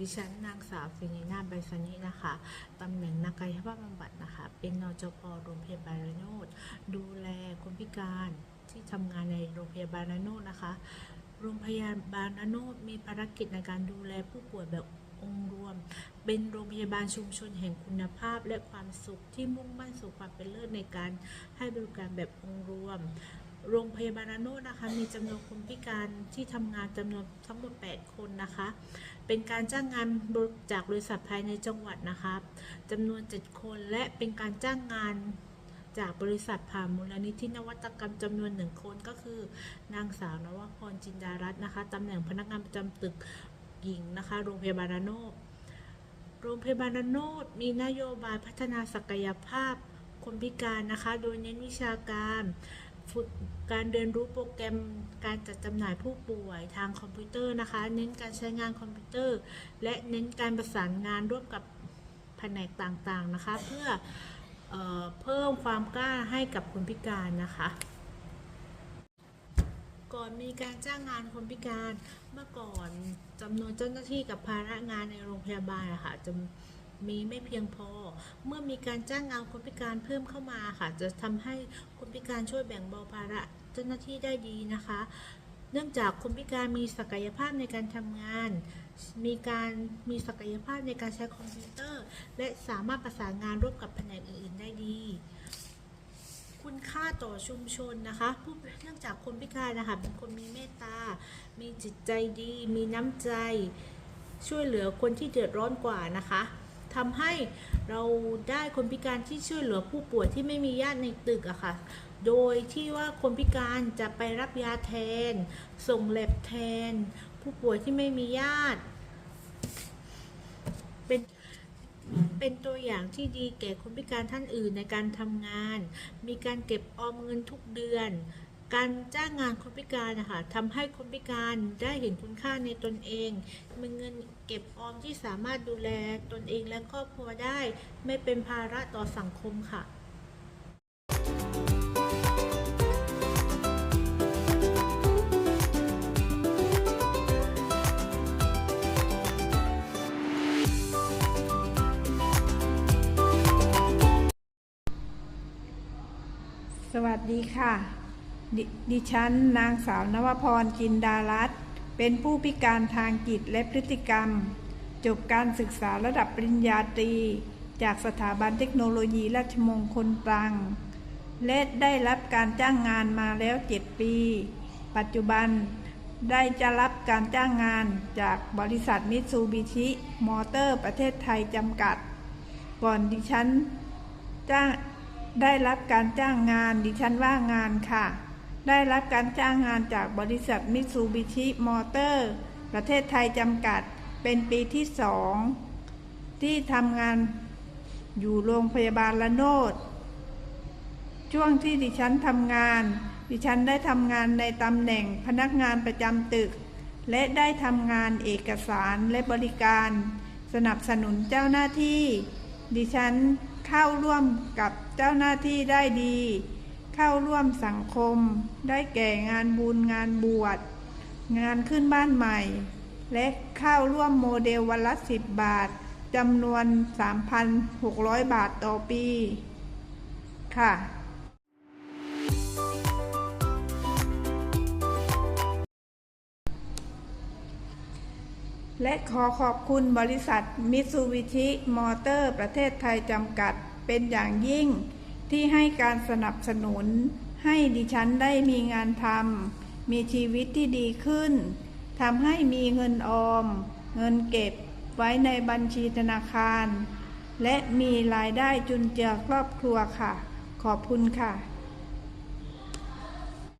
ดิฉันนางสาวฟินีนาใบสนินะคะตำแหน่งนักกายภาพบำบัดนะคะ เป็นนจปโรงพยาบาลระโนดดูแลคนพิการที่ทำงานในโรงพยาบาลระโนดนะคะ โรงพยาบาลระโนดมีภารกิจในการดูแลผู้ป่วยแบบองค์รวม เป็นโรงพยาบาลชุมชนแห่งคุณภาพและความสุขที่มุ่งมั่นสู่ความเป็นเลิศในการให้บริการแบบองค์รวม โรงพยาบาลโนดนะคะมีจำนวนคนพิการที่ทำงานจำนวนทั้งหมด 8 คนนะคะ เป็นการจ้างงานจากบริษัทภายในจังหวัดนะคะจำนวน 7 คนและเป็นการจ้างงานจากบริษัทผ่านมูลนิธินวัตกรรมจำนวนหนึ่งคนก็คือ นางสาวนวพรจินดารัตน์นะคะตำแหน่งพนักงานประจำตึกหญิงนะคะ โรงพยาบาลโนดโรงพยาบาลโนดมีนโยบายพัฒนาศักยภาพคนพิการนะคะ โดยเน้นวิชาการ ฝึกการเรียนรู้โปรแกรมการจัดจำหน่ายผู้ป่วยทางคอมพิวเตอร์นะคะ เน้นการใช้งานคอมพิวเตอร์ และเน้นการประสานงานร่วมกับแผนกต่างๆนะคะ เพื่อเออเพิ่มความกล้าให้กับคนพิการนะคะ ก่อนมีการจ้างงานคนพิการเมื่อก่อนจำนวนเจ้าหน้าที่กับภาระงานในโรงพยาบาลอะคะจะ มีไม่เพียงพอ เมื่อมีการจ้างงานคนพิการเพิ่มเข้ามาค่ะ จะทำให้คนพิการช่วยแบ่งเบาภาระเจ้าหน้าที่ได้ดีนะคะ เนื่องจากคนพิการมีศักยภาพในการทำงาน มีการมีศักยภาพในการใช้คอมพิวเตอร์ และสามารถประสานงานร่วมกับแผนกอื่นๆได้ดีคุณค่าต่อชุมชนนะคะผู้เนื่องจากคนพิการนะคะเป็นคนมีเมตตา มีจิตใจดี มีน้ำใจ ช่วยเหลือคนที่เดือดร้อนกว่านะคะ ทำให้เราได้คนพิการที่ช่วยเหลือผู้ป่วยที่ไม่มีญาติในตึกอะค่ะ โดยที่ว่าคนพิการจะไปรับยาแทน ส่งแลบแทน ผู้ป่วยที่ไม่มีญาติ เป็นเป็นตัวอย่างที่ดีแก่คนพิการท่านอื่นในการทำงาน มีการเก็บออมเงินทุกเดือน การจ้างงานคนพิการนะคะทำให้คนพิการได้เห็นคุณค่าในตนเองมีเงินเก็บออมที่สามารถดูแลตนเองและครอบครัวได้ ไม่เป็นภาระต่อสังคมค่ะสวัสดีค่ะ ดดิฉันนางสาวนวพรจินดารัตน์เป็นผู้พิการทางจิตและพฤติกรรม จบการศึกษาระดับปริญญาตรี จากสถาบันเทคโนโลยีราชมงคลตรัง และได้รับการจ้างงานมาแล้ว 7 ปี ปัจจุบันได้จะรับการจ้างงานจากบริษัทมิตซูบิชิ มอเตอร์ประเทศไทยจำกัด ก่อนดิฉันจ้างได้รับการจ้างงานดิฉันว่างงานค่ะ ได้รับการจ้างงานจากบริษัทมิตซูบิชิมอเตอร์ ประเทศไทยจำกัดเป็นปีที่สองที่ทำงานอยู่โรงพยาบาลละโนด ช่วงที่ดิฉันทำงาน ดิฉันได้ทำงานในตำแหน่งพนักงานประจำตึก และได้ทำงานเอกสารและบริการ สนับสนุนเจ้าหน้าที่ ดิฉันเข้าร่วมกับเจ้าหน้าที่ได้ดี เข้าร่วมสังคม ได้แก่งานบุญงานบวช งานขึ้นบ้านใหม่ และเข้าร่วมโมเดลวันละสิบบาทจำนวน 3,600 บาทต่อปี ค่ะและขอขอบคุณบริษัทมิตซูบิชิมอเตอร์ประเทศไทยจำกัดเป็นอย่างยิ่ง ที่ให้การสนับสนุน ให้ดิฉันได้มีงานทำมีชีวิตที่ดีขึ้นทำให้มีเงินออม เงินเก็บไว้ในบัญชีธนาคาร และมีรายได้จุนเจือครอบครัวค่ะ ขอบคุณค่ะ